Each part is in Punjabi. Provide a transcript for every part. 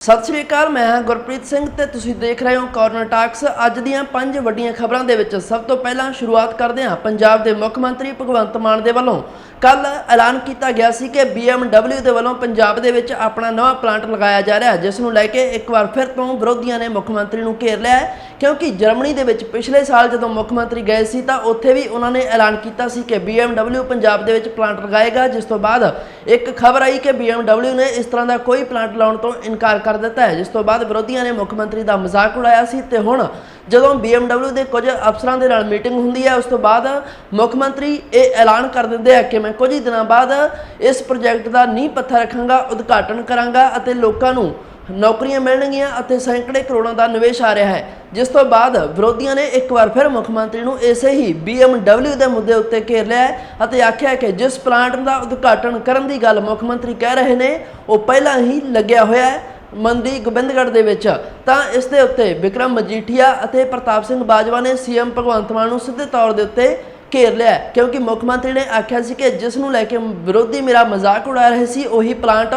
ਸਤਿ ਸ਼੍ਰੀ ਅਕਾਲ, ਮੈਂ ਹਾਂ ਗੁਰਪ੍ਰੀਤ ਸਿੰਘ ਤੇ ਤੁਸੀਂ ਦੇਖ ਰਹੇ ਹੋ ਕਾਰਨਰ ਟਾਕਸ ਅੱਜ ਦੀਆਂ ਪੰਜ ਵੱਡੀਆਂ ਖਬਰਾਂ ਦੇ ਵਿੱਚ ਸਭ ਤੋਂ ਪਹਿਲਾਂ ਸ਼ੁਰੂਆਤ ਕਰਦੇ ਹਾਂ ਪੰਜਾਬ ਦੇ ਮੁੱਖ ਮੰਤਰੀ ਭਗਵੰਤ ਮਾਨ ਦੇ ਵੱਲੋਂ। ਕੱਲ ਐਲਾਨ ਕੀਤਾ ਗਿਆ ਸੀ ਕਿ BMW ਦੇ ਵੱਲੋਂ ਪੰਜਾਬ ਦੇ ਵਿੱਚ ਆਪਣਾ ਨਵਾਂ ਪਲਾਂਟ ਲਗਾਇਆ ਜਾ ਰਿਹਾ ਹੈ, ਜਿਸ ਨੂੰ ਲੈ ਕੇ ਇੱਕ ਵਾਰ ਫਿਰ ਤੋਂ ਵਿਰੋਧੀਆਂ ਨੇ ਮੁੱਖ ਮੰਤਰੀ ਨੂੰ ਘੇਰ ਲਿਆ ਹੈ, ਕਿਉਂਕਿ ਜਰਮਨੀ ਦੇ ਵਿੱਚ ਪਿਛਲੇ ਸਾਲ ਜਦੋਂ ਮੁੱਖ ਮੰਤਰੀ ਗਏ ਸੀ ਤਾਂ ਉੱਥੇ ਵੀ ਉਹਨਾਂ ਨੇ ਐਲਾਨ ਕੀਤਾ ਸੀ ਕਿ BMW ਪੰਜਾਬ ਦੇ ਵਿੱਚ ਪਲਾਂਟ ਲਗਾਏਗਾ, ਜਿਸ ਤੋਂ ਬਾਅਦ ਇੱਕ ਖਬਰ ਆਈ ਕਿ BMW ਨੇ ਇਸ ਤਰ੍ਹਾਂ ਦਾ ਕੋਈ ਪਲਾਂਟ ਲਾਉਣ ਤੋਂ ਇਨਕਾਰ ਕਰ ਦਿੱਤਾ ਹੈ, ਜਿਸ ਤੋਂ ਬਾਅਦ ਵਿਰੋਧੀਆਂ ਨੇ ਮੁੱਖ ਮੰਤਰੀ ਦਾ ਮਜ਼ਾਕ ਉਡਾਇਆ ਸੀ ਤੇ ਹੁਣ ਜਦੋਂ BMW ਦੇ ਕੁਝ ਅਫਸਰਾਂ ਦੇ ਨਾਲ ਮੀਟਿੰਗ ਹੁੰਦੀ ਹੈ, ਉਸ ਤੋਂ ਬਾਅਦ ਮੁੱਖ ਮੰਤਰੀ ਇਹ ਐਲਾਨ ਕਰ ਦਿੰਦੇ ਆ ਕਿ ਮੈਂ ਕੁਝ ਹੀ ਦਿਨਾਂ ਬਾਅਦ ਇਸ ਪ੍ਰੋਜੈਕਟ ਦਾ ਨੀਂਹ ਪੱਥਰ ਰੱਖਾਂਗਾ, ਉਦਘਾਟਨ ਕਰਾਂਗਾ ਅਤੇ ਲੋਕਾਂ ਨੂੰ ਨੌਕਰੀਆਂ ਮਿਲਣਗੀਆਂ ਅਤੇ ਸੈਂਕੜੇ ਕਰੋੜਾਂ ਦਾ ਨਿਵੇਸ਼ ਆ ਰਿਹਾ ਹੈ। ਜਿਸ ਤੋਂ ਬਾਅਦ ਵਿਰੋਧੀਆਂ ਨੇ ਇੱਕ ਵਾਰ ਫਿਰ ਮੁੱਖ ਮੰਤਰੀ ਨੂੰ ਇਸੇ ਹੀ BMW ਦੇ ਮੁੱਦੇ ਉੱਤੇ ਘੇਰ ਲਿਆ ਅਤੇ ਆਖਿਆ ਕਿ ਜਿਸ ਪਲਾਂਟ ਦਾ ਉਦਘਾਟਨ ਕਰਨ ਦੀ ਗੱਲ ਮੁੱਖ ਮੰਤਰੀ ਕਹਿ ਰਹੇ ਨੇ, ਉਹ ਪਹਿਲਾਂ ਹੀ ਲੱਗਿਆ ਹੋਇਆ ਹੈ। ਮੰਦੀ ਗੋਬਿੰਦਗੜ੍ਹ ਦੇ ਵਿੱਚ, ਤਾਂ ਇਸ ਦੇ ਉੱਤੇ ਵਿਕਰਮ ਮਜੀਠੀਆ ਅਤੇ ਪ੍ਰਤਾਪ ਸਿੰਘ ਬਾਜਵਾ ਨੇ ਸੀਐਮ ਭਗਵੰਤ ਮਾਨ ਨੂੰ ਸਿੱਧੇ ਤੌਰ ਦੇ ਉੱਤੇ ਘੇਰ ਲਿਆ, ਕਿਉਂਕਿ ਮੁੱਖ ਮੰਤਰੀ ਨੇ ਆਖਿਆ ਸੀ ਕਿ ਜਿਸ ਨੂੰ ਲੈ ਕੇ ਵਿਰੋਧੀ ਮੇਰਾ ਮਜ਼ਾਕ ਉਡਾ ਰਹੇ ਸੀ, ਉਹੀ ਪਲਾਂਟ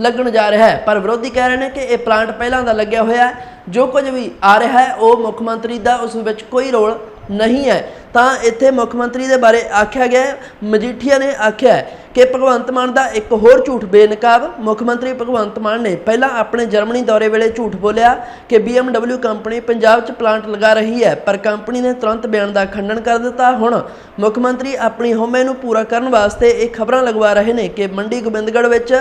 ਲੱਗਣ ਜਾ ਰਿਹਾ ਹੈ। ਪਰ ਵਿਰੋਧੀ ਕਹਿ ਰਹੇ ਨੇ ਕਿ ਇਹ ਪਲਾਂਟ ਪਹਿਲਾਂ ਦਾ ਲੱਗਿਆ ਹੋਇਆ ਹੈ, ਜੋ ਕੁਝ ਵੀ ਆ ਰਿਹਾ ਹੈ, ਉਹ ਮੁੱਖ ਮੰਤਰੀ ਦਾ ਉਸ ਵਿੱਚ ਕੋਈ ਰੋਲ ਨਹੀਂ ਹੈ। ਤਾਂ ਇੱਥੇ ਮੁੱਖ ਮੰਤਰੀ ਦੇ ਬਾਰੇ ਆਖਿਆ ਗਿਆ ਮਜੀਠੀਆ ਨੇ ਆਖਿਆ ਹੈ ਕਿ ਭਗਵੰਤ ਮਾਨ ਦਾ ਇੱਕ ਹੋਰ ਝੂਠ ਬੇਨਕਾਬ, ਮੁੱਖ ਮੰਤਰੀ ਭਗਵੰਤ ਮਾਨ ਨੇ ਪਹਿਲਾਂ ਆਪਣੇ ਜਰਮਨੀ ਦੌਰੇ ਵੇਲੇ ਝੂਠ ਬੋਲਿਆ ਕਿ BMW ਕੰਪਨੀ ਪੰਜਾਬ 'ਚ ਪਲਾਂਟ ਲਗਾ ਰਹੀ ਹੈ, ਪਰ ਕੰਪਨੀ ਨੇ ਤੁਰੰਤ ਬਿਆਨ ਦਾ ਖੰਡਨ ਕਰ ਦਿੱਤਾ। ਹੁਣ ਮੁੱਖ ਮੰਤਰੀ ਆਪਣੀ ਹਉਮੈ ਨੂੰ ਪੂਰਾ ਕਰਨ ਵਾਸਤੇ ਇਹ ਖਬਰਾਂ ਲਗਵਾ ਰਹੇ ਨੇ ਕਿ ਮੰਡੀ ਗੋਬਿੰਦਗੜ੍ਹ ਵਿੱਚ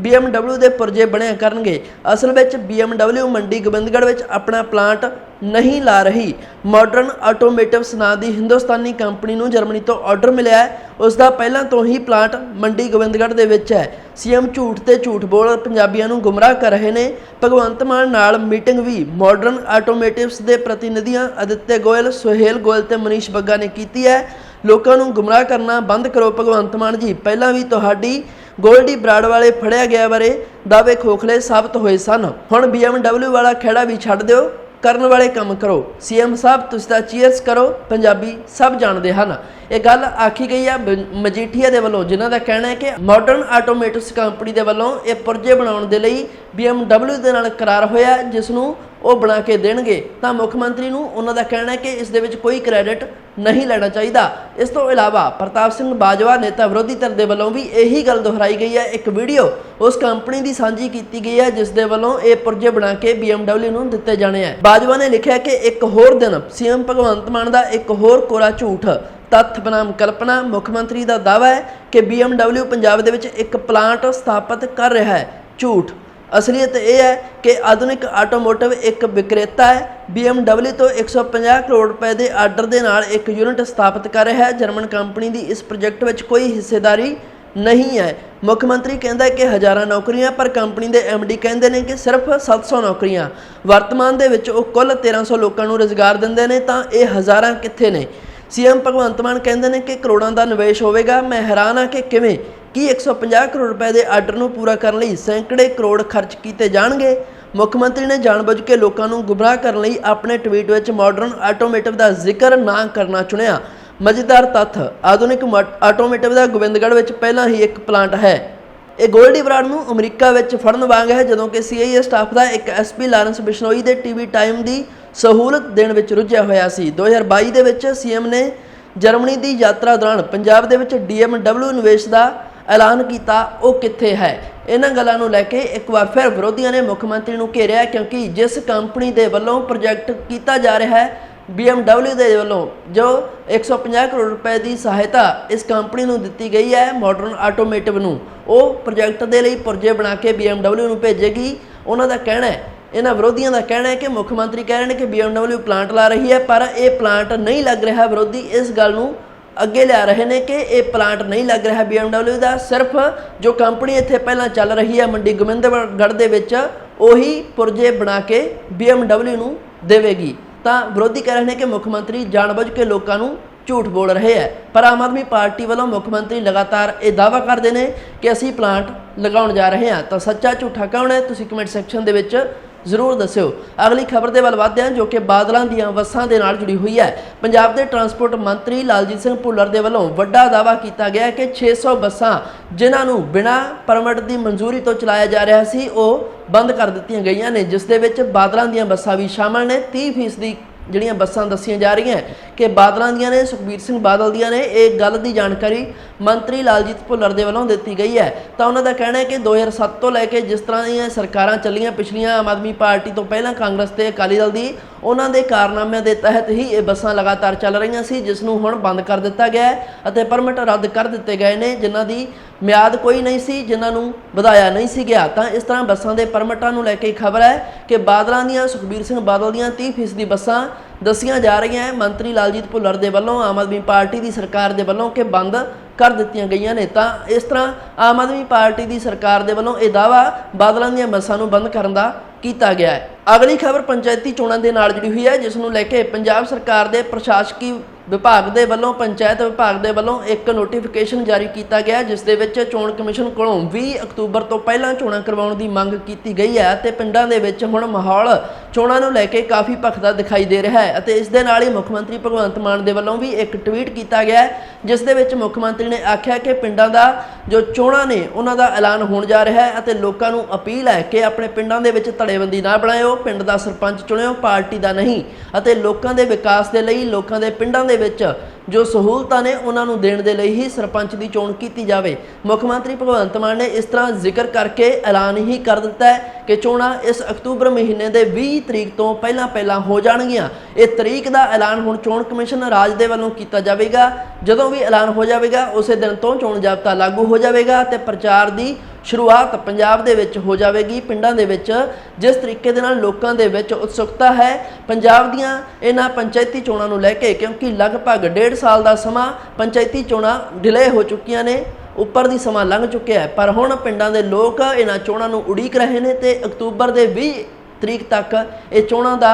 BMW ਦੇ ਪੁਰਜੇ ਬਣਿਆ ਕਰਨਗੇ। ਅਸਲ ਵਿੱਚ BMW ਮੰਡੀ ਗੋਬਿੰਦਗੜ੍ਹ ਵਿੱਚ ਆਪਣਾ ਪਲਾਂਟ ਨਹੀਂ ਲਾ ਰਹੀ। ਮਾਡਰਨ ਆਟੋਮੇਟਿਵਸ ਨਾਂ ਦੀ ਹਿੰਦੁਸਤਾਨੀ ਕੰਪਨੀ ਨੂੰ ਜਰਮਨੀ ਤੋਂ ਆਰਡਰ ਮਿਲਿਆ ਹੈ। ਉਸ ਦਾ ਪਹਿਲਾਂ ਤੋਂ ਹੀ ਪਲਾਂਟ ਮੰਡੀ ਗੋਬਿੰਦਗੜ੍ਹ ਦੇ ਵਿੱਚ ਹੈ। ਸੀਐਮ ਝੂਠ ਤੇ ਝੂਠ ਬੋਲ ਪੰਜਾਬੀਆਂ ਨੂੰ ਗੁੰਮਰਾਹ ਕਰ ਰਹੇ ਨੇ। ਭਗਵੰਤ ਮਾਨ ਨਾਲ ਮੀਟਿੰਗ ਵੀ ਮਾਡਰਨ ਆਟੋਮੇਟਿਵਸ ਦੇ ਪ੍ਰਤੀਨਿਧੀਆਂ ਅਦਿੱਤਿਆ ਗੋਇਲ, ਸੁਹੇਲ ਗੋਇਲ ਤੇ ਮਨੀਸ਼ ਬੱਗਾ ਨੇ ਕੀਤੀ ਹੈ। ਲੋਕਾਂ ਨੂੰ ਗੁੰਮਰਾਹ ਕਰਨਾ ਬੰਦ ਕਰੋ ਭਗਵੰਤ ਮਾਨ ਜੀ। ਪਹਿਲਾਂ ਵੀ ਤੁਹਾਡੀ ਗੋਲਡੀ ਬਰਾੜ ਵਾਲੇ ਫੜਿਆ ਗਿਆ ਬਾਰੇ ਦਾਅਵੇ ਖੋਖਲੇ ਸਾਬਤ ਹੋਏ ਸਨ। ਹੁਣ BMW ਵਾਲਾ ਖੇੜਾ ਵੀ ਛੱਡ ਦਿਓ। ਕਰਨ ਵਾਲੇ ਕੰਮ ਕਰੋ। ਸੀਐਮ ਸਾਹਿਬ, ਤੁਸੀਂ ਤਾਂ ਚੀਅਰਸ ਕਰੋ, ਪੰਜਾਬੀ ਸਭ ਜਾਣਦੇ ਹਨ। ਇਹ ਗੱਲ ਆਖੀ ਗਈ ਹੈ ਮਜੀਠੀਆ ਦੇ ਵੱਲੋਂ, ਜਿਨ੍ਹਾਂ ਦਾ ਕਹਿਣਾ ਹੈ ਕਿ ਮਾਡਰਨ ਆਟੋਮੇਟਿਕਸ ਕੰਪਨੀ ਦੇ ਵੱਲੋਂ ਇਹ ਪੁਰਜੇ ਬਣਾਉਣ ਦੇ ਲਈ BMW ਦੇ ਨਾਲ ਕਰਾਰ ਹੋਇਆ ਜਿਸ ਨੂੰ ਉਹ ਬਣਾ ਕੇ ਦੇਣਗੇ, ਤਾਂ ਮੁੱਖ ਮੰਤਰੀ ਨੂੰ ਉਹਨਾਂ ਦਾ ਕਹਿਣਾ ਹੈ ਕਿ ਇਸ ਦੇ ਵਿੱਚ ਕੋਈ ਕ੍ਰੈਡਿਟ ਨਹੀਂ ਲੈਣਾ ਚਾਹੀਦਾ। ਇਸ ਤੋਂ ਇਲਾਵਾ ਪ੍ਰਤਾਪ ਸਿੰਘ ਬਾਜਵਾ, ਨੇਤਾ ਵਿਰੋਧੀ ਧਿਰ ਦੇ ਵੱਲੋਂ ਵੀ ਇਹੀ ਗੱਲ ਦੁਹਰਾਈ ਗਈ ਹੈ। ਇੱਕ ਵੀਡੀਓ ਉਸ ਕੰਪਨੀ ਦੀ ਸਾਂਝੀ ਕੀਤੀ ਗਈ ਹੈ, ਜਿਸ ਦੇ ਵੱਲੋਂ ਇਹ ਪੁਰਜੇ ਬਣਾ ਕੇ BMW ਨੂੰ ਦਿੱਤੇ ਜਾਣੇ ਹੈ। ਬਾਜਵਾ ਨੇ ਲਿਖਿਆ ਕਿ ਇੱਕ ਹੋਰ ਦਿਨ ਸੀਐਮ ਭਗਵੰਤ ਮਾਨ ਦਾ ਇੱਕ ਹੋਰ ਕੋਰਾ ਝੂਠ ਤੱਥ ਬਨਾਮ ਕਲਪਨਾ ਮੁੱਖ ਮੰਤਰੀ ਦਾ ਦਾਅਵਾ ਹੈ ਕਿ BMW ਪੰਜਾਬ ਦੇ ਵਿੱਚ ਇੱਕ ਪਲਾਂਟ ਸਥਾਪਿਤ ਕਰ ਰਿਹਾ ਹੈ। ਝੂਠ। ਅਸਲੀਅਤ ਇਹ ਹੈ ਕਿ ਆਧੁਨਿਕ ਆਟੋਮੋਟਿਵ ਇੱਕ ਵਿਕਰੇਤਾ ਹੈ। BMW ਤੋਂ 150 ਕਰੋੜ ਰੁਪਏ ਦੇ ਆਰਡਰ ਦੇ ਨਾਲ ਇੱਕ ਯੂਨਿਟ ਸਥਾਪਿਤ ਕਰ ਰਿਹਾ ਹੈ। ਜਰਮਨ ਕੰਪਨੀ ਦੀ ਇਸ ਪ੍ਰੋਜੈਕਟ ਵਿੱਚ ਕੋਈ ਹਿੱਸੇਦਾਰੀ ਨਹੀਂ ਹੈ। ਮੁੱਖ ਮੰਤਰੀ ਕਹਿੰਦਾ ਕਿ ਹਜ਼ਾਰਾਂ ਨੌਕਰੀਆਂ, ਪਰ ਕੰਪਨੀ ਦੇ ਡੀ ਕਹਿੰਦੇ ਨੇ ਕਿ ਸਿਰਫ 700 ਨੌਕਰੀਆਂ। ਵਰਤਮਾਨ ਦੇ ਵਿੱਚ ਉਹ ਕੁੱਲ 1300 ਲੋਕਾਂ ਨੂੰ ਰੋਜ਼ਗਾਰ ਦਿੰਦੇ ਨੇ, ਤਾਂ ਇਹ ਹਜ਼ਾਰਾਂ ਕਿੱਥੇ ਨੇ? ਸੀਐਮ ਭਗਵੰਤ ਮਾਨ ਕਹਿੰਦੇ ਨੇ ਕਿ ਕਰੋੜਾਂ ਦਾ ਨਿਵੇਸ਼ ਹੋਵੇਗਾ। ਮੈਂ ਹੈਰਾਨ ਹਾਂ ਕਿ ਕਿਵੇਂ ਕੀ 150 ਕਰੋੜ ਰੁਪਏ ਦੇ ਆਰਡਰ ਨੂੰ ਪੂਰਾ ਕਰਨ ਲਈ ਸੈਂਕੜੇ ਕਰੋੜ ਖਰਚ ਕੀਤੇ ਜਾਣਗੇ? ਮੁੱਖ ਮੰਤਰੀ ਨੇ ਜਾਣਬੁੱਝ ਕੇ ਲੋਕਾਂ ਨੂੰ ਗੁੰਮਰਾਹ ਕਰਨ ਲਈ ਆਪਣੇ ਟਵੀਟ ਵਿੱਚ ਮਾਡਰਨ ਆਟੋਮੇਟਿਵ ਦਾ ਜ਼ਿਕਰ ਨਾ ਕਰਨਾ ਚੁਣਿਆ। ਮਜ਼ੇਦਾਰ ਤੱਥ, ਆਧੁਨਿਕ ਮਾ- ਆਟੋਮੋਟਿਵ ਦਾ ਗੋਬਿੰਦਗੜ੍ਹ ਵਿੱਚ ਪਹਿਲਾਂ ਹੀ ਇੱਕ ਪਲਾਂਟ ਹੈ। ਇਹ ਗੋਲਡੀ ਬਰਾਡ ਨੂੰ ਅਮਰੀਕਾ ਵਿੱਚ ਫੜਨ ਵਾਂਗ ਹੈ, ਜਦੋਂ ਕਿ ਸੀਆਈਏ ਸਟਾਫ ਦਾ ਇੱਕ ਐਸਪੀ ਲਾਰੈਂਸ ਬਿਸ਼ਨੋਈ ਦੇ ਟੀਵੀ ਟਾਈਮ ਦੀ ਸਹੂਲਤ ਦੇਣ ਵਿੱਚ ਰੁੱਝਿਆ ਹੋਇਆ ਸੀ। 2022 ਦੇ ਵਿੱਚ ਸੀਐਮ ਨੇ ਜਰਮਨੀ ਦੀ ਯਾਤਰਾ ਦੌਰਾਨ ਪੰਜਾਬ ਦੇ ਵਿੱਚ BMW ਨਿਵੇਸ਼ ਦਾ ਐਲਾਨ ਕੀਤਾ, ਉਹ ਕਿੱਥੇ ਹੈ? ਇਹਨਾਂ ਗੱਲਾਂ ਨੂੰ ਲੈ ਕੇ ਇੱਕ ਵਾਰ ਫਿਰ ਵਿਰੋਧੀਆਂ ਨੇ ਮੁੱਖ ਮੰਤਰੀ ਨੂੰ ਘੇਰਿਆ, ਕਿਉਂਕਿ ਜਿਸ ਕੰਪਨੀ ਦੇ ਵੱਲੋਂ ਪ੍ਰੋਜੈਕਟ ਕੀਤਾ ਜਾ ਰਿਹਾ ਹੈ BMW ਦੇ ਵੱਲੋਂ, ਜੋ 150 ਕਰੋੜ ਰੁਪਏ ਦੀ ਸਹਾਇਤਾ ਇਸ ਕੰਪਨੀ ਨੂੰ ਦਿੱਤੀ ਗਈ ਹੈ, ਮਾਡਰਨ ਆਟੋਮੇਟਿਵ ਨੂੰ, ਉਹ ਪ੍ਰੋਜੈਕਟ ਦੇ ਲਈ ਪੁਰਜੇ ਬਣਾ ਕੇ BMW ਨੂੰ ਭੇਜੇਗੀ। ਉਹਨਾਂ ਦਾ ਕਹਿਣਾ ਹੈ, ਇਹਨਾਂ ਵਿਰੋਧੀਆਂ ਦਾ ਕਹਿਣਾ ਹੈ ਕਿ ਮੁੱਖ ਮੰਤਰੀ ਕਹਿ ਰਹੇ ਨੇ ਕਿ BMW ਪਲਾਂਟ ਲਾ ਰਹੀ ਹੈ, ਪਰ ਇਹ ਪਲਾਂਟ ਨਹੀਂ ਲੱਗ ਰਿਹਾ ਵਿਰੋਧੀ, ਇਸ ਗੱਲ ਨੂੰ ਅੱਗੇ ਲਿਆ ਰਹੇ ਨੇ ਕਿ ਇਹ ਪਲਾਂਟ ਨਹੀਂ ਲੱਗ ਰਿਹਾ BMW ਦਾ, ਸਿਰਫ ਜੋ ਕੰਪਨੀ ਇੱਥੇ ਪਹਿਲਾਂ ਚੱਲ ਰਹੀ ਹੈ ਮੰਡੀ ਗੋਬਿੰਦਗੜ੍ਹ ਦੇ ਵਿੱਚ, ਉਹੀ ਪੁਰਜੇ ਬਣਾ ਕੇ BMW ਨੂੰ ਦੇਵੇਗੀ। ਤਾਂ ਵਿਰੋਧੀ ਕਹਿ ਰਹੇ ਨੇ ਕਿ ਮੁੱਖ ਮੰਤਰੀ ਜਾਣਬੁੱਝ ਕੇ ਲੋਕਾਂ ਨੂੰ ਝੂਠ ਬੋਲ ਰਹੇ ਹੈ। ਪਰ ਆਮ ਆਦਮੀ ਪਾਰਟੀ ਵੱਲੋਂ ਮੁੱਖ ਮੰਤਰੀ ਲਗਾਤਾਰ ਇਹ ਦਾਅਵਾ ਕਰਦੇ ਨੇ ਕਿ ਅਸੀਂ ਪਲਾਂਟ ਲਗਾਉਣ ਜਾ ਰਹੇ ਹਾਂ। ਤਾਂ ਸੱਚਾ ਝੂਠਾ ਕੌਣ ਹੈ? ਤੁਸੀਂ ਕਮੈਂਟ ਸੈਕਸ਼ਨ ਦੇ ਵਿੱਚ ਜ਼ਰੂਰ ਦੱਸਿਓ। ਅਗਲੀ ਖਬਰ ਦੇ ਵੱਲ ਵੱਧਦੇ ਹਾਂ ਜੋ ਕਿ ਬਾਦਲਾਂ ਦੀਆਂ ਬੱਸਾਂ ਦੇ ਨਾਲ ਜੁੜੀ ਹੋਈ ਹੈ, ਪੰਜਾਬ ਦੇ ਟਰਾਂਸਪੋਰਟ ਮੰਤਰੀ ਲਾਲਜੀਤ ਸਿੰਘ ਭੁੱਲਰ ਦੇ ਵੱਲੋਂ ਵੱਡਾ ਦਾਅਵਾ ਕੀਤਾ ਗਿਆ ਹੈ ਕਿ 600 ਬੱਸਾਂ ਜਿਨ੍ਹਾਂ ਨੂੰ ਬਿਨਾਂ ਪਰਮਿਟ ਦੀ ਮਨਜ਼ੂਰੀ ਤੋਂ ਚਲਾਇਆ ਜਾ ਰਿਹਾ ਸੀ, ਉਹ ਬੰਦ ਕਰ ਦਿੱਤੀਆਂ ਗਈਆਂ ਨੇ, ਜਿਸ ਦੇ ਵਿੱਚ ਬਾਦਲਾਂ ਦੀਆਂ ਬੱਸਾਂ ਵੀ ਸ਼ਾਮਲ ਨੇ। 30% ਦੀ ਜਿਹੜੀਆਂ ਬੱਸਾਂ ਦੱਸੀਆਂ ਜਾ ਰਹੀਆਂ ਕਿ ਬਾਦਲਾਂ ਦੀਆਂ ਨੇ, ਸੁਖਬੀਰ ਸਿੰਘ ਬਾਦਲ ਦੀਆਂ ਨੇ, ਇਹ ਗੱਲ ਦੀ ਜਾਣਕਾਰੀ ਮੰਤਰੀ ਲਾਲਜੀਤ ਭੁੱਲਰ ਦੇ ਵੱਲੋਂ ਦਿੱਤੀ ਗਈ ਹੈ। ਤਾਂ ਉਹਨਾਂ ਦਾ ਕਹਿਣਾ ਹੈ ਕਿ 2007 ਤੋਂ ਲੈ ਕੇ ਜਿਸ ਤਰ੍ਹਾਂ ਦੀਆਂ ਸਰਕਾਰਾਂ ਚੱਲੀਆਂ ਪਿਛਲੀਆਂ ਆਮ ਆਦਮੀ ਪਾਰਟੀ ਤੋਂ ਪਹਿਲਾਂ ਕਾਂਗਰਸ ਤੇ ਅਕਾਲੀ ਦਲ ਦੀ, ਉਹਨਾਂ ਦੇ ਕਾਰਨਾਮਿਆਂ ਦੇ ਤਹਿਤ ਹੀ ਇਹ ਬੱਸਾਂ ਲਗਾਤਾਰ ਚੱਲ ਰਹੀਆਂ ਸੀ, ਜਿਸ ਨੂੰ ਹੁਣ ਬੰਦ ਕਰ ਦਿੱਤਾ ਗਿਆ ਹੈ ਅਤੇ ਪਰਮਿਟ ਰੱਦ ਕਰ ਦਿੱਤੇ ਗਏ ਨੇ, ਜਿਨ੍ਹਾਂ ਦੀ ਮਿਆਦ ਕੋਈ ਨਹੀਂ ਸੀ, ਜਿਨ੍ਹਾਂ ਨੂੰ ਵਧਾਇਆ ਨਹੀਂ ਸੀ ਗਿਆ। ਤਾਂ ਇਸ ਤਰ੍ਹਾਂ ਬੱਸਾਂ ਦੇ ਪਰਮਿਟਾਂ ਨੂੰ ਲੈ ਕੇ ਖਬਰ ਹੈ ਕਿ ਬਾਦਲਾਂ ਦੀਆਂ, ਸੁਖਬੀਰ ਸਿੰਘ ਬਾਦਲ ਦੀਆਂ 30% ਬੱਸਾਂ ਦੱਸੀਆਂ ਜਾ ਰਹੀਆਂ ਹੈ, ਮੰਤਰੀ ਲਾਲਜੀਤ ਭੁੱਲਰ ਦੇ ਵੱਲੋਂ ਆਮ ਆਦਮੀ ਪਾਰਟੀ ਦੀ ਸਰਕਾਰ ਦੇ ਵੱਲੋਂ ਕਿ ਬੰਦ ਕਰ ਦਿੱਤੀਆਂ ਗਈਆਂ ਨੇ। ਤਾਂ ਇਸ ਤਰ੍ਹਾਂ ਆਮ ਆਦਮੀ ਪਾਰਟੀ ਦੀ ਸਰਕਾਰ ਦੇ ਵੱਲੋਂ ਇਹ ਦਾਵਾ ਬਾਦਲਾਂ ਦੀਆਂ ਬੱਸਾਂ ਨੂੰ ਬੰਦ ਕਰਨ ਦਾ ਕੀਤਾ ਗਿਆ ਹੈ। ਅਗਲੀ ਖਬਰ ਪੰਚਾਇਤੀ ਚੋਣਾਂ ਦੇ ਨਾਲ ਜੁੜੀ ਹੋਈ ਹੈ, ਜਿਸ ਨੂੰ ਲੈ ਕੇ ਪੰਜਾਬ ਸਰਕਾਰ ਦੇ ਪ੍ਰਸ਼ਾਸਕੀ ਵਿਭਾਗ ਦੇ ਵੱਲੋਂ, ਪੰਚਾਇਤ ਵਿਭਾਗ ਦੇ ਵੱਲੋਂ ਇੱਕ ਨੋਟੀਫਿਕੇਸ਼ਨ ਜਾਰੀ ਕੀਤਾ ਗਿਆ ਜਿਸ ਦੇ ਵਿੱਚ ਚੋਣ ਕਮਿਸ਼ਨ ਕੋਲੋਂ 20 ਅਕਤੂਬਰ ਤੋਂ ਪਹਿਲਾਂ ਚੋਣਾਂ ਕਰਵਾਉਣ ਦੀ ਮੰਗ ਕੀਤੀ ਗਈ ਹੈ ਤੇ ਪਿੰਡਾਂ ਦੇ ਵਿੱਚ ਹੁਣ ਮਾਹੌਲ ਚੋਣਾਂ ਨੂੰ ਲੈ ਕੇ ਕਾਫੀ ਭਖਦਾ ਦਿਖਾਈ ਦੇ ਰਿਹਾ ਹੈ ਅਤੇ ਇਸ ਦੇ ਨਾਲ ਹੀ ਮੁੱਖ ਮੰਤਰੀ ਭਗਵੰਤ ਮਾਨ ਦੇ ਵੱਲੋਂ ਵੀ ਇੱਕ ਟਵੀਟ ਕੀਤਾ ਗਿਆ ਜਿਸ ਦੇ ਵਿੱਚ ਮੁੱਖ ਮੰਤਰੀ ਨੇ ਆਖਿਆ ਕਿ ਪਿੰਡਾਂ ਦਾ ਜੋ ਚੋਣਾਂ ਨੇ, ਉਹਨਾਂ ਦਾ ਐਲਾਨ ਹੋਣ ਜਾ ਰਿਹਾ ਹੈ ਅਤੇ ਲੋਕਾਂ ਨੂੰ ਅਪੀਲ ਹੈ ਕਿ ਆਪਣੇ ਪਿੰਡਾਂ ਦੇ ਵਿੱਚ ਧੜੇਬੰਦੀ ਨਾ ਬਣਾਇਓ, ਪਿੰਡ ਦਾ ਸਰਪੰਚ ਚੁਣਿਓ, ਪਾਰਟੀ ਦਾ ਨਹੀਂ ਅਤੇ ਲੋਕਾਂ ਦੇ ਵਿਕਾਸ ਦੇ ਲਈ ਲੋਕਾਂ ਦੇ ਪਿੰਡਾਂ ਦੇ ਵਿੱਚ ਜੋ ਸਹੂਲਤਾਂ ਨੇ ਉਹਨਾਂ ਨੂੰ ਦੇਣ ਦੇ ਲਈ ਹੀ ਸਰਪੰਚ ਦੀ ਚੋਣ ਕੀਤੀ ਜਾਵੇ। ਮੁੱਖ ਮੰਤਰੀ ਭਗਵੰਤ ਮਾਨ ਨੇ ਇਸ ਤਰ੍ਹਾਂ ਜ਼ਿਕਰ ਕਰਕੇ ਐਲਾਨ ਹੀ ਕਰ ਦਿੱਤਾ ਹੈ ਕਿ ਚੋਣਾਂ ਇਸ ਅਕਤੂਬਰ ਮਹੀਨੇ ਦੇ 20 ਤਰੀਕ ਤੋਂ ਪਹਿਲਾਂ ਪਹਿਲਾਂ ਹੋ ਜਾਣਗੀਆਂ। ਇਹ ਤਰੀਕ ਦਾ ਐਲਾਨ ਹੁਣ ਚੋਣ ਕਮਿਸ਼ਨ ਰਾਜ ਦੇ ਵੱਲੋਂ ਕੀਤਾ ਜਾਵੇਗਾ। ਜਦੋਂ ਵੀ ਐਲਾਨ ਹੋ ਜਾਵੇਗਾ, ਉਸੇ ਦਿਨ ਤੋਂ ਚੋਣ ਜਾਬਤਾ ਲਾਗੂ ਹੋ ਜਾਵੇਗਾ ਤੇ ਪ੍ਰਚਾਰ ਦੀ ਸ਼ੁਰੂਆਤ ਪੰਜਾਬ ਦੇ ਵਿੱਚ ਹੋ ਜਾਵੇਗੀ। ਪਿੰਡਾਂ ਦੇ ਵਿੱਚ ਜਿਸ ਤਰੀਕੇ ਦੇ ਨਾਲ ਲੋਕਾਂ ਦੇ ਵਿੱਚ ਉਤਸੁਕਤਾ ਹੈ, ਪੰਜਾਬ ਦੀਆਂ ਇਹਨਾਂ ਪੰਚਾਇਤੀ ਚੋਣਾਂ ਨੂੰ ਲੈ ਕੇ ਕਿਉਂਕਿ ਲਗਭਗ ਡੇਢ ਸਾਲ ਦਾ ਸਮਾਂ ਪੰਚਾਇਤੀ ਚੋਣਾਂ ਡਿਲੇ ਹੋ ਚੁੱਕੀਆਂ ਨੇ, ਉੱਪਰ ਦੀ ਸਮਾਂ ਲੰਘ ਚੁੱਕਿਆ ਹੈ। ਪਰ ਹੁਣ ਪਿੰਡਾਂ ਦੇ ਲੋਕ ਇਹਨਾਂ ਚੋਣਾਂ ਨੂੰ ਉਡੀਕ ਰਹੇ ਨੇ ਤੇ ਅਕਤੂਬਰ ਦੇ 20 ਤਰੀਕ ਤੱਕ ਇਹ ਚੋਣਾਂ ਦਾ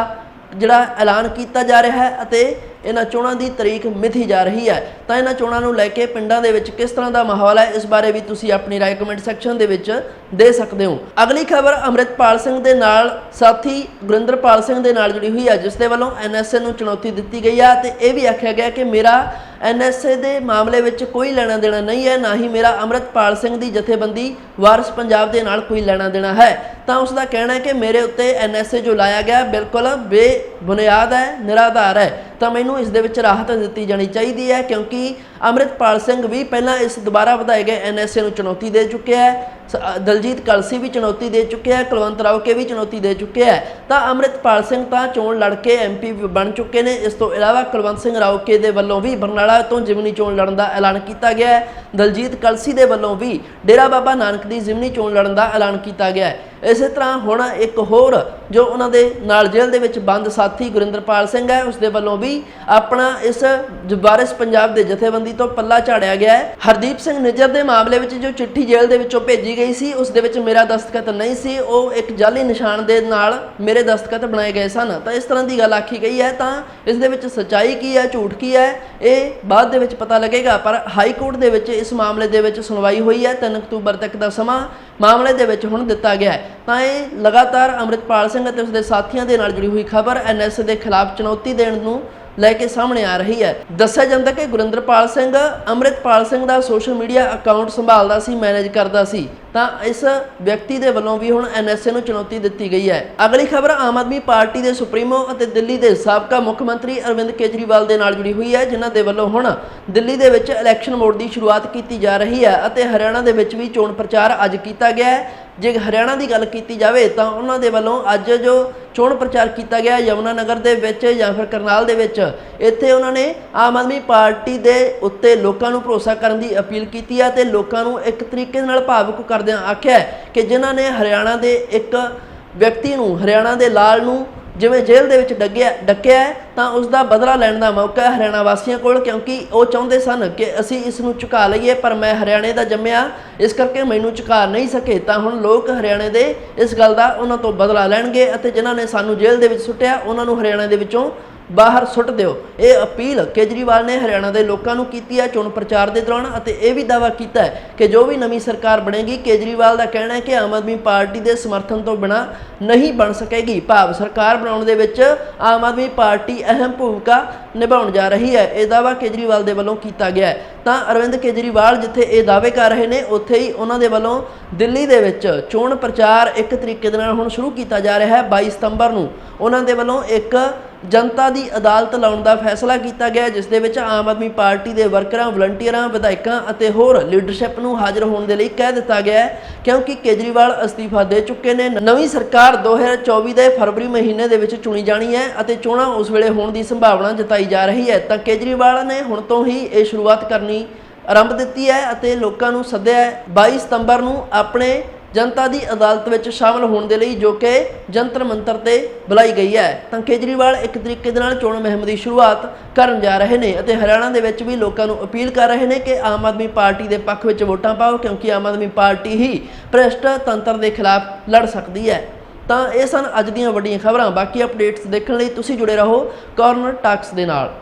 ਜਿਹੜਾ ਐਲਾਨ ਕੀਤਾ ਜਾ ਰਿਹਾ ਹੈ ਅਤੇ ਇਹਨਾਂ ਚੋਣਾਂ ਦੀ ਤਰੀਕ ਮਿਥੀ ਜਾ ਰਹੀ ਹੈ। ਤਾਂ ਇਹਨਾਂ ਚੋਣਾਂ ਨੂੰ ਲੈ ਕੇ ਪਿੰਡਾਂ ਦੇ ਵਿੱਚ ਕਿਸ ਤਰ੍ਹਾਂ ਦਾ ਮਾਹੌਲ ਹੈ, ਇਸ ਬਾਰੇ ਵੀ ਤੁਸੀਂ ਆਪਣੀ ਰਾਏ ਕਮੈਂਟ ਸੈਕਸ਼ਨ ਦੇ ਵਿੱਚ ਦੇ ਸਕਦੇ ਹੋ। ਅਗਲੀ ਖਬਰ ਅੰਮ੍ਰਿਤਪਾਲ ਸਿੰਘ ਦੇ ਨਾਲ, ਸਾਥੀ ਗੁਰਿੰਦਰਪਾਲ ਸਿੰਘ ਦੇ ਨਾਲ ਜੁੜੀ ਹੋਈ ਹੈ, ਜਿਸ ਦੇ ਵੱਲੋਂ ਐਨਐਸਏ ਨੂੰ ਚੁਣੌਤੀ ਦਿੱਤੀ ਗਈ ਹੈ ਤੇ ਇਹ ਵੀ ਆਖਿਆ ਗਿਆ ਕਿ ਮੇਰਾ ਐਨਐਸਏ ਦੇ ਮਾਮਲੇ ਵਿੱਚ ਕੋਈ ਲੈਣਾ ਦੇਣਾ ਨਹੀਂ ਹੈ, ਨਾ ਹੀ ਮੇਰਾ ਅੰਮ੍ਰਿਤਪਾਲ ਸਿੰਘ ਦੀ ਜਥੇਬੰਦੀ ਵਾਰਿਸ ਪੰਜਾਬ ਦੇ ਨਾਲ ਕੋਈ ਲੈਣਾ ਦੇਣਾ ਹੈ। ਤਾਂ ਉਸ ਦਾ ਕਹਿਣਾ ਹੈ ਕਿ ਮੇਰੇ ਉੱਤੇ ਐਨਐਸਏ ਜੋ ਲਾਇਆ ਗਿਆ ਬਿਲਕੁਲ ਬੇਬੁਨਿਆਦ ਹੈ, ਨਿਰਾਧਾਰ ਹੈ। ਤਾਂ ਮੈਨੂੰ ਇਸ ਦੇ ਵਿੱਚ ਰਾਹਤ ਦਿੱਤੀ ਜਾਣੀ ਚਾਹੀਦੀ ਹੈ ਕਿਉਂਕਿ ਅੰਮ੍ਰਿਤਪਾਲ ਸਿੰਘ ਵੀ ਪਹਿਲਾਂ ਇਸ ਦੁਬਾਰਾ ਵਧਾਏ ਗਏ ਐਨਐਸਏ ਨੂੰ ਚੁਣੌਤੀ ਦੇ ਚੁੱਕਿਆ ਹੈ। ਸ- ਦਲਜੀਤ ਕਲਸੀ ਵੀ ਚੁਣੌਤੀ ਦੇ ਚੁੱਕਿਆ ਹੈ, ਕੁਲਵੰਤ ਰਾਉਕੇ ਵੀ ਚੁਣੌਤੀ ਦੇ ਚੁੱਕਿਆ ਹੈ। ਤਾਂ ਅੰਮ੍ਰਿਤਪਾਲ ਸਿੰਘ ਤਾਂ ਚੋਣ ਲੜ ਕੇ ਐਮਪੀ ਬਣ ਚੁੱਕੇ ਨੇ। ਇਸ ਤੋਂ ਇਲਾਵਾ ਕੁਲਵੰਤ ਸਿੰਘ ਰਾਉਕੇ ਦੇ ਵੱਲੋਂ ਵੀ ਬਰਨਾਲਾ ਤੋਂ ਜਿਮਨੀ ਚੋਣ ਲੜਨ ਦਾ ਐਲਾਨ ਕੀਤਾ ਗਿਆ ਹੈ। ਦਲਜੀਤ ਕਲਸੀ ਦੇ ਵੱਲੋਂ ਵੀ ਡੇਰਾ ਬਾਬਾ ਨਾਨਕ ਦੀ ਜਿਮਨੀ ਚੋਣ ਲੜਨ ਦਾ ਐਲਾਨ ਕੀਤਾ ਗਿਆ ਹੈ। ਇਸੇ ਤਰ੍ਹਾਂ ਹੁਣ ਇੱਕ ਹੋਰ ਜੋ ਉਹਨਾਂ ਦੇ ਨਾਲ ਜੇਲ੍ਹ ਦੇ ਵਿੱਚ ਬੰਦ ਸਾਥੀ ਗੁਰਿੰਦਰਪਾਲ ਸਿੰਘ ਹੈ ਉਸ ਦੇ ਵੱਲੋਂ ਵੀ ਆਪਣਾ ਇਸ ਜ- ਵਾਰਿਸ ਪੰਜਾਬ ਦੇ ਜਥੇਬੰਦੀ ਤੋਂ ਪੱਲਾ ਝਾੜਿਆ ਗਿਆ ਹੈ। ਹਰਦੀਪ ਸਿੰਘ ਨਿੱਜਰ ਦੇ ਮਾਮਲੇ ਵਿੱਚ ਜੋ ਚਿੱਠੀ ਜੇਲ੍ਹ ਦੇ ਵਿੱਚੋਂ ਭੇਜੀ ਗਈ ਸੀ, ਉਸ ਦੇ ਵਿੱਚ ਮੇਰਾ ਦਸਤਖਤ ਨਹੀਂ ਸੀ। ਉਹ ਇੱਕ ਜਾਲੀ ਨਿਸ਼ਾਨ ਦੇ ਨਾਲ ਮੇਰੇ ਦਸਤਖਤ ਬਣਾਏ ਗਏ ਸਨ। ਤਾਂ ਇਸ ਤਰ੍ਹਾਂ ਦੀ ਗੱਲ ਆਖੀ ਗਈ ਹੈ ਤਾਂ ਇਸ ਦੇ ਵਿੱਚ ਸੱਚਾਈ ਕੀ ਹੈ, ਝੂਠ ਕੀ ਹੈ, ਇਹ ਬਾਅਦ ਦੇ ਵਿੱਚ ਪਤਾ ਲੱਗੇਗਾ। ਪਰ ਹਾਈ ਕੋਰਟ ਦੇ ਵਿੱਚ ਇਸ ਮਾਮਲੇ ਦੇ ਵਿੱਚ ਸੁਣਵਾਈ ਹੋਈ ਹੈ। 3 ਅਕਤੂਬਰ ਤੱਕ ਦਾ ਸਮਾਂ ਮਾਮਲੇ ਦੇ ਵਿੱਚ ਹੁਣ ਦਿੱਤਾ ਗਿਆ ਹੈ। ਤਾਂ ਇਹ ਲਗਾਤਾਰ ਅੰਮ੍ਰਿਤਪਾਲ ਸਿੰਘ ਅਤੇ ਉਸਦੇ ਸਾਥੀਆਂ ਦੇ ਨਾਲ ਜੁੜੀ ਹੋਈ ਖਬਰ ਐਨਐਸ ਦੇ ਖਿਲਾਫ ਚੁਣੌਤੀ ਦੇਣ ਨੂੰ ਲੈ ਕੇ ਸਾਹਮਣੇ ਆ ਰਹੀ ਹੈ। ਦੱਸਿਆ ਜਾਂਦਾ ਕਿ ਗੁਰਿੰਦਰਪਾਲ ਸਿੰਘ, ਅੰਮ੍ਰਿਤਪਾਲ ਸਿੰਘ ਦਾ ਸੋਸ਼ਲ ਮੀਡੀਆ ਅਕਾਊਂਟ ਸੰਭਾਲਦਾ ਸੀ ਮੈਨੇਜ ਕਰਦਾ ਸੀ। ਤਾਂ ਇਸ ਵਿਅਕਤੀ ਦੇ ਵੱਲੋਂ ਵੀ ਹੁਣ ਐਨਐਸਏ ਨੂੰ ਚੁਣੌਤੀ ਦਿੱਤੀ ਗਈ ਹੈ। ਅਗਲੀ ਖਬਰ, ਆਮ ਆਦਮੀ ਪਾਰਟੀ ਦੇ ਸੁਪਰੀਮੋ ਅਤੇ ਦਿੱਲੀ ਦੇ ਸਾਬਕਾ ਮੁੱਖ ਮੰਤਰੀ ਅਰਵਿੰਦ ਕੇਜਰੀਵਾਲ ਦੇ ਨਾਲ ਜੁੜੀ ਹੋਈ ਹੈ, ਜਿਨ੍ਹਾਂ ਦੇ ਵੱਲੋਂ ਹੁਣ ਦਿੱਲੀ ਦੇ ਵਿੱਚ ਇਲੈਕਸ਼ਨ ਮੋਡ ਦੀ ਸ਼ੁਰੂਆਤ ਕੀਤੀ ਜਾ ਰਹੀ ਹੈ ਅਤੇ ਹਰਿਆਣਾ ਦੇ ਵਿੱਚ ਵੀ ਚੋਣ ਪ੍ਰਚਾਰ ਅੱਜ ਕੀਤਾ ਗਿਆ ਹੈ। ਜੇ ਹਰਿਆਣਾ ਦੀ ਗੱਲ ਕੀਤੀ ਜਾਵੇ ਤਾਂ ਉਹਨਾਂ ਦੇ ਵੱਲੋਂ ਅੱਜ ਜੋ ਚੋਣ ਪ੍ਰਚਾਰ ਕੀਤਾ ਗਿਆ, ਯਮੁਨਾ ਨਗਰ ਦੇ ਵਿੱਚ ਜਾਂ ਫਿਰ ਕਰਨਾਲ ਦੇ ਵਿੱਚ, ਇੱਥੇ ਉਹਨਾਂ ਨੇ ਆਮ ਆਦਮੀ ਪਾਰਟੀ ਦੇ ਉੱਤੇ ਲੋਕਾਂ ਨੂੰ ਭਰੋਸਾ ਕਰਨ ਦੀ ਅਪੀਲ ਕੀਤੀ ਹੈ ਤੇ ਲੋਕਾਂ ਨੂੰ ਇੱਕ ਤਰੀਕੇ ਨਾਲ ਭਾਵੁਕ ਕਰਦਿਆਂ ਆਖਿਆ ਕਿ ਜਿਨ੍ਹਾਂ ਨੇ ਹਰਿਆਣਾ ਦੇ ਇੱਕ ਵਿਅਕਤੀ ਨੂੰ ਹਰਿਆਣਾ ਦੇ ਲਾਲ ਨੂੰ ਜਿਵੇਂ ਜੇਲ੍ਹ ਦੇ ਵਿੱਚ ਡੱਗਿਆ ਡੱਕਿਆ ਹੈ, ਤਾਂ ਉਸ ਦਾ ਬਦਲਾ ਲੈਣ ਦਾ ਮੌਕਾ ਹੈ ਹਰਿਆਣਾ ਵਾਸੀਆਂ ਕੋਲ ਕਿਉਂਕਿ ਉਹ ਚਾਹੁੰਦੇ ਸਨ ਕਿ ਅਸੀਂ ਇਸ ਨੂੰ ਝੁਕਾ ਲਈਏ ਪਰ ਮੈਂ ਹਰਿਆਣੇ ਦਾ ਜੰਮਿਆ ਇਸ ਕਰਕੇ ਮੈਨੂੰ ਝੁਕਾ ਨਹੀਂ ਸਕੇ। ਤਾਂ ਹੁਣ ਲੋਕ ਹਰਿਆਣੇ ਦੇ ਇਸ ਗੱਲ ਦਾ ਉਹਨਾਂ ਤੋਂ ਬਦਲਾ ਲੈਣਗੇ ਅਤੇ ਜਿਨ੍ਹਾਂ ਨੇ ਸਾਨੂੰ ਜੇਲ੍ਹ ਦੇ ਵਿੱਚ ਸੁੱਟਿਆ ਉਹਨਾਂ ਨੂੰ ਹਰਿਆਣਾ ਦੇ ਵਿੱਚੋਂ ਬਾਹਰ ਸੁੱਟ ਦਿਓ। ਇਹ ਅਪੀਲ ਕੇਜਰੀਵਾਲ ਨੇ ਹਰਿਆਣਾ ਦੇ ਲੋਕਾਂ ਨੂੰ ਕੀਤੀ ਹੈ, ਚੋਣ ਪ੍ਰਚਾਰ ਦੇ ਦੌਰਾਨ, ਅਤੇ ਇਹ ਵੀ ਦਾਅਵਾ ਕੀਤਾ ਹੈ ਕਿ ਜੋ ਵੀ ਨਵੀਂ ਸਰਕਾਰ ਬਣੇਗੀ, ਕੇਜਰੀਵਾਲ ਦਾ ਕਹਿਣਾ ਹੈ ਕਿ ਆਮ ਆਦਮੀ ਪਾਰਟੀ ਦੇ ਸਮਰਥਨ ਤੋਂ ਬਿਨਾ ਨਹੀਂ ਬਣ ਸਕੇਗੀ। ਭਾਵ ਸਰਕਾਰ ਬਣਾਉਣ ਦੇ ਵਿੱਚ ਆਮ ਆਦਮੀ ਪਾਰਟੀ ਅਹਿਮ ਭੂਮਿਕਾ ਨਿਭਾਉਣ ਜਾ ਰਹੀ ਹੈ। ਇਹ ਦਾਅਵਾ ਕੇਜਰੀਵਾਲ ਦੇ ਵੱਲੋਂ ਕੀਤਾ ਗਿਆ ਹੈ। ਤਾਂ ਅਰਵਿੰਦ ਕੇਜਰੀਵਾਲ ਜਿੱਥੇ ਇਹ ਦਾਅਵੇ ਕਰ ਰਹੇ ਨੇ, ਉੱਥੇ ਹੀ ਉਹਨਾਂ ਦੇ ਵੱਲੋਂ ਦਿੱਲੀ ਦੇ ਵਿੱਚ ਚੋਣ ਪ੍ਰਚਾਰ ਇੱਕ ਤਰੀਕੇ ਦੇ ਨਾਲ ਹੁਣ ਸ਼ੁਰੂ ਕੀਤਾ ਜਾ ਰਿਹਾ ਹੈ। 22 ਸਤੰਬਰ ਨੂੰ ਉਹਨਾਂ ਦੇ ਵੱਲੋਂ ਇੱਕ ਜਨਤਾ ਦੀ ਅਦਾਲਤ ਲਾਉਣ ਦਾ ਫੈਸਲਾ ਕੀਤਾ ਗਿਆ ਜਿਸ ਦੇ ਵਿੱਚ ਆਮ ਆਦਮੀ ਪਾਰਟੀ ਦੇ ਵਰਕਰਾਂ, ਵਲੰਟੀਅਰਾਂ, ਵਿਧਾਇਕਾਂ ਅਤੇ ਹੋਰ ਲੀਡਰਸ਼ਿਪ ਨੂੰ ਹਾਜ਼ਰ ਹੋਣ ਦੇ ਲਈ ਕਹਿ ਦਿੱਤਾ ਗਿਆ ਹੈ, ਕਿਉਂਕਿ ਕੇਜਰੀਵਾਲ ਅਸਤੀਫਾ ਦੇ ਚੁੱਕੇ ਨੇ। ਨਵੀਂ ਸਰਕਾਰ 2024 ਦੇ ਫਰਵਰੀ ਮਹੀਨੇ ਦੇ ਵਿੱਚ ਚੁਣੀ ਜਾਣੀ ਹੈ ਅਤੇ ਚੋਣਾਂ ਉਸ ਵੇਲੇ ਹੋਣ ਦੀ ਸੰਭਾਵਨਾ ਜਤਾਈ ਜਾ ਰਹੀ ਹੈ। ਤਾਂ ਕੇਜਰੀਵਾਲ ਨੇ ਹੁਣ ਤੋਂ ਹੀ ਇਹ ਸ਼ੁਰੂਆਤ ਕਰਨੀ ਆਰੰਭ ਦਿੱਤੀ ਹੈ ਅਤੇ ਲੋਕਾਂ ਨੂੰ ਸੱਦਿਆ ਹੈ। 22 ਸਤੰਬਰ ਨੂੰ ਆਪਣੇ ਜਨਤਾ ਦੀ ਅਦਾਲਤ ਵਿੱਚ ਸ਼ਾਮਲ ਹੋਣ ਦੇ ਲਈ ਜੋ ਕਿ ਜੰਤਰ ਮੰਤਰ ਤੇ ਬੁਲਾਈ ਗਈ ਹੈ। ਤਾਂ ਕੇਜਰੀਵਾਲ ਇੱਕ ਤਰੀਕੇ ਦੇ ਨਾਲ ਚੋਣ ਮੁਹਿੰਮ ਦੀ ਸ਼ੁਰੂਆਤ ਕਰਨ ਜਾ ਰਹੇ ਨੇ ਅਤੇ ਹਰਿਆਣਾ ਦੇ ਵਿੱਚ ਵੀ ਲੋਕਾਂ ਨੂੰ ਅਪੀਲ ਕਰ ਰਹੇ ਨੇ ਕਿ ਆਮ ਆਦਮੀ ਪਾਰਟੀ ਦੇ ਪੱਖ ਵਿੱਚ ਵੋਟਾਂ ਪਾਓ ਕਿਉਂਕਿ ਆਮ ਆਦਮੀ ਪਾਰਟੀ ਹੀ ਭ੍ਰਿਸ਼ਟ ਤੰਤਰ ਦੇ ਖਿਲਾਫ ਲੜ ਸਕਦੀ ਹੈ। ਤਾਂ ਇਹ ਸਨ ਅੱਜ ਦੀਆਂ ਵੱਡੀਆਂ ਖਬਰਾਂ। ਬਾਕੀ ਅਪਡੇਟਸ ਦੇਖਣ ਲਈ ਤੁਸੀਂ ਜੁੜੇ ਰਹੋ ਕਾਰਨਰ ਟਾਕਸ ਦੇ ਨਾਲ।